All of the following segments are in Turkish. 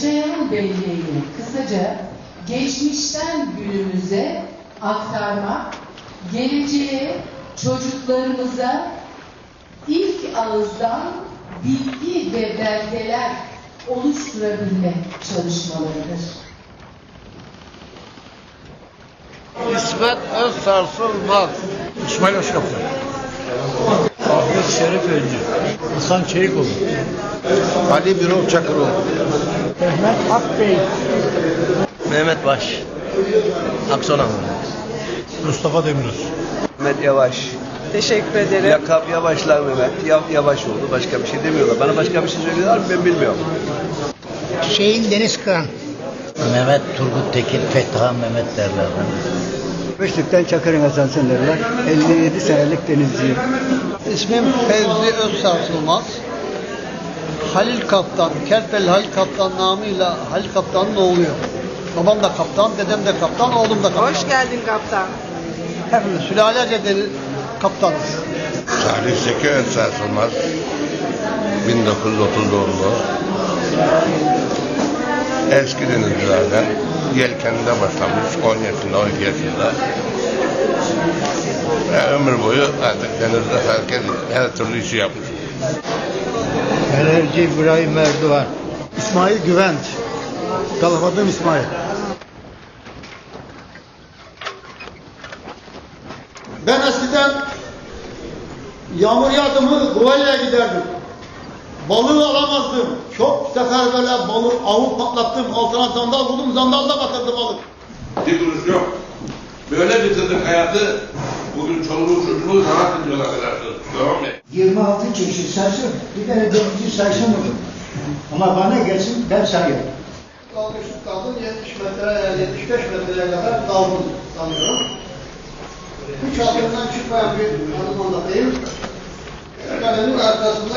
tarifi Bodrum'un yaşayan belleğini kısaca geçmişten günümüze aktarmak, geleceğe çocuklarımıza ilk ağızdan bilgi ve belgeler oluşturabilmek çalışmalarıdır. İsmet Özsarsılmaz. İsmail Özkaptan. Ahmet Şerif Öncü. Hasan Çelikoğlu. Ali Birol Çakıroğlu. Mehmet Akbey. Mehmet Baş. Akson Mustafa Demiröz. Mehmet Yavaş. Teşekkür ederim. Lakap Yavaşlar Mehmet. Ya, yavaş oldu. Başka bir şey demiyorlar. Bana başka bir şey söylüyorlar mı ben bilmiyorum. Şeyin Deniz Kıran. Mehmet Turgut Tekin, Fettah Mehmet derler. Beşikten Çakır'ın Hasan derler. 57 senelik denizciyim. İsmim Fevzi Özsarsılmaz. Halil Kaptan, Kerpel Halil Kaptan namıyla Halil Kaptan'ın oğluyum. Babam da kaptan, dedem de kaptan, oğlum da kaptan. Hoş geldin kaptan. Hepimiz sülalece deli kaptanız. Salih Zeki Özsarsılmaz. 1930 doğumlu. Eski denizcilerden yelkeninde başlamış 10 yaşında 12 yaşında. Ve ömür boyu artık denizde herkes her türlü işi yapmış. Enerji İbrahim Erdoğan. İsmail Güvenç. Kalamadım İsmail. Ben eskiden yağmur yağdı mı Kuvaylı'ya giderdim. Balığı alamazdım. Çok sefer böyle balık avı patlattım. Altına sandal buldum. Sandalda batırdı balık. Bir kuruş yok. Böyle bitirdik hayatı. Bugün çoluğu çocuğu rahat ediyorlar arkadaşlar. Devam et. 26 çeşit sayısı bir tane denizci sayışamadım. Ama bana gelsin ben sayıyorum. Dalgıçlık kaldım 70 metre, yani 75 metreye kadar daldım sanıyorum. Üç altından çıkmayan bir anımandayım. Kalemin arkasında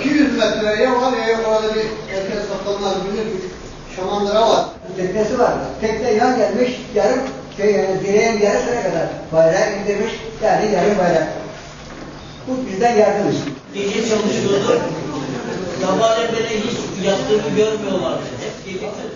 200 metreye var ya orada bir herkes kaptanlar bilir bir şamandıra var. Teknesi var. Tekne yan gelmiş yarım şey yani direğin yarısına kadar bayrağı indirmiş yani yarım bayrak. Bu bizden yardım istiyor. Gece çalışıyordu. Sabahleyin beni hiç yattığımı görmüyorlardı. Hep gece çalışıyor.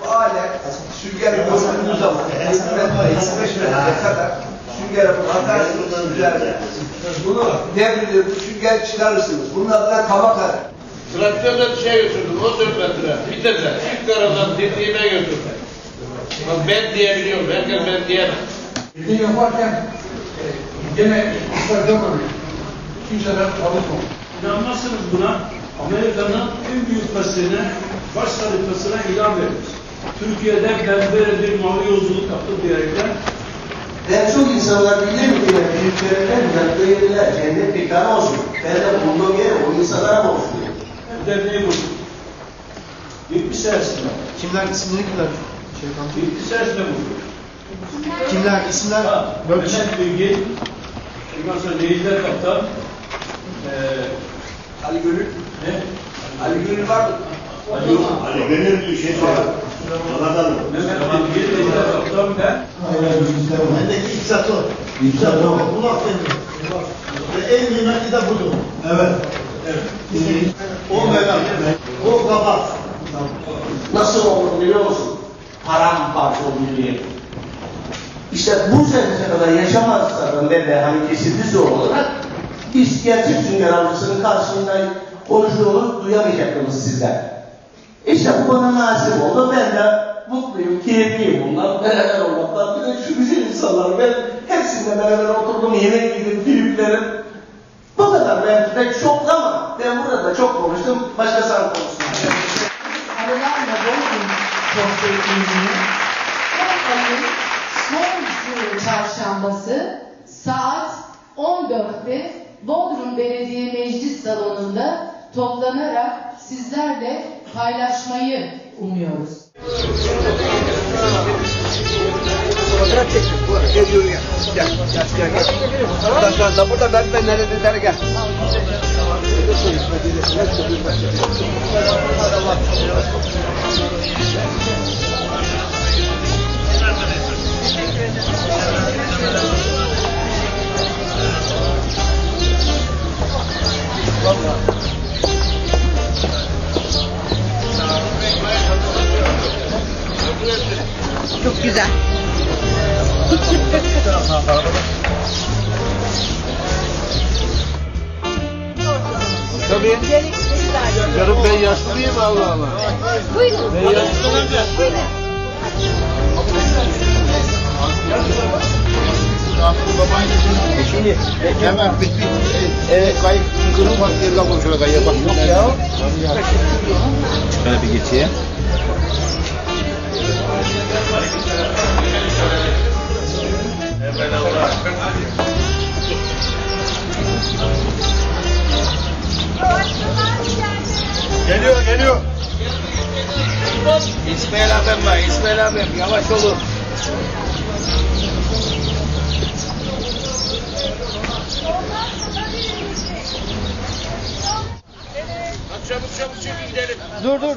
Bu alet süngeri koyduğunuz zaman 50 metre, 25 metre kadar süngeri atarsınız üzerine. Bunu devrilir, bu sünger çıkarırsınız. Bunun adına tabaka. Traktörle şey götürdüm. O metre. Bitirdi. İlk karadan dediğime götürdü. Bak ben diyebiliyorum. Herkes ben diyemez. Bildiğin yaparken gene işler yapmamış. Kimseden çalışmamış. İnanmazsınız buna. Amerika'nın en büyük kasine, baş harikasına ilan vermiş. Türkiye'de ben böyle bir mavi yolculuk yaptım diyerekten Ben çok insanlar bilirim ki büyüklerinden yaptığı yerler cennet mekanı olsun. Ben de bulunduğum yeri o insanlara borçluyum. Derneği kurduk. 70 senesinde. Kimler isimleri kimler? Şey, 70 senesinde kurduk. kimler isimler? Ha, Mehmet Bilgin, ondan sonra Necdet Kaptan, eee Ali Gönül, ne? Ali Gönül var mı? Ali. Ali Gönül bir şey var. Mı? Mehmet Bilgin, Necdet Kaptan ben. Ben de İpsato. İpsato. Kulak Ve en kıymetli de budur. Evet. O Mehmet. O Kabak. Nasıl olur biliyor musun? Paramparça oldu diye. İşte bu senese kadar yaşamazlardan ve de hani kesintisi olarak biz gerçek sünger avcısının karşısında konuştuğunu duyamayacaktınız sizden. İşte bu bana nasip oldu. Ben de mutluyum, keyifliyim bundan. Beraber olmaktan. Bir de şu güzel insanlar. Ben hepsiyle beraber oturdum, yemek yedim, büyüklerim. Bu kadar belki de çok ama ben burada da çok konuştum. Başka sen konuşsun. Aralarla Bodrum sohbetimizi her ayın son çarşambası saat 14'te Bodrum Belediye Meclis Salonu'nda toplanarak sizlerle paylaşmayı umuyoruz. Fotoğraf çektik. Bu gel yürü gel. Gel gel gel. gel. Burada şu anda burada ben ben nerede gel. Çok güzel. Canım ben yaşlı mıyım Allah Allah. Buyurun. Ben yaşlı Buyurun. Şimdi hemen bir bir evet kayıp kırım var diye laf şöyle kayıya bak. Yok ya. Şöyle bir geçeyim. Geliyor İsmail abim var İsmail abim yavaş olun. Çabuk çabuk çabuk gidelim. Dur dur.